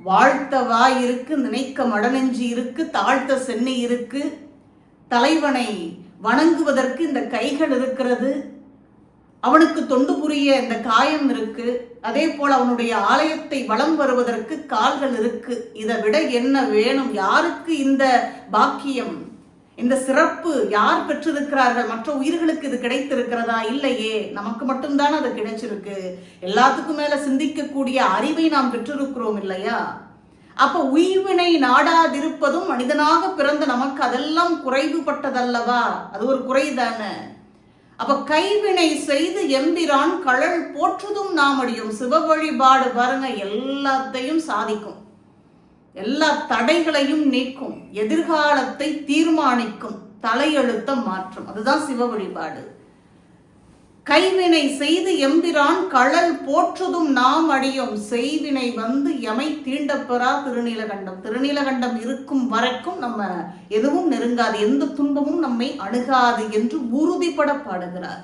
வாழ்த்த வாய் இருக்கு நினைக்க மடநெஞ்சு இருக்கு தாழ்த்த சென்னை இருக்கு. தலைவனை வணங்குவதற்கு இந்த கைகள் இருக்கிறது. அவனுக்கு தொண்டு புரிய இந்த காயம் இருக்கு. அதே போல் அவனுடைய ஆலயத்தை வலம் வருவதற்கு கால்கள் இருக்கு. இதை விட என்ன வேணும்? யாருக்கு இந்த பாக்கியம்? இந்த சிறப்பு யார் பெற்றிருக்கிறார்கள்? மற்ற உயிர்களுக்கு இது கிடைத்திருக்கிறதா? இல்லையே. நமக்கு மட்டும்தான் அது கிடைச்சிருக்கு. எல்லாத்துக்கும் மேல சிந்திக்கக்கூடிய அறிவை நாம் பெற்றிருக்கிறோம் இல்லையா? அப்ப உய்வினை நாடாதிருப்பதும் மனிதனாக பிறந்த நமக்கு அதெல்லாம் குறைவுபட்டதல்லவா? அது ஒரு குறைதானே. அப்ப கைவினை செய்து எம்பிரான் கழல் போற்றுதும் நாம் அடியும். சிவ வழிபாடு பாருங்க எல்லாத்தையும் சாதிக்கும். எல்லா தடைகளையும் நீக்கும் எதிர்காலத்தை தீர்மானிக்கும் தலையெழுத்த மாற்றும். அதுதான் சிவ வழிபாடு. கைவினை செய்து எம்பிரான் கழல் போற்றுதும் நாம் அடியும். செய்வினை வந்து எமை தீண்டப்பெறா திருநீலகண்டம். திருநீலகண்டம் இருக்கும் வரைக்கும் நம்ம எதுவும் நெருங்காது. எந்த துன்பமும் நம்மை அணுகாது என்று உறுதிப்பட பாடுகிறார்.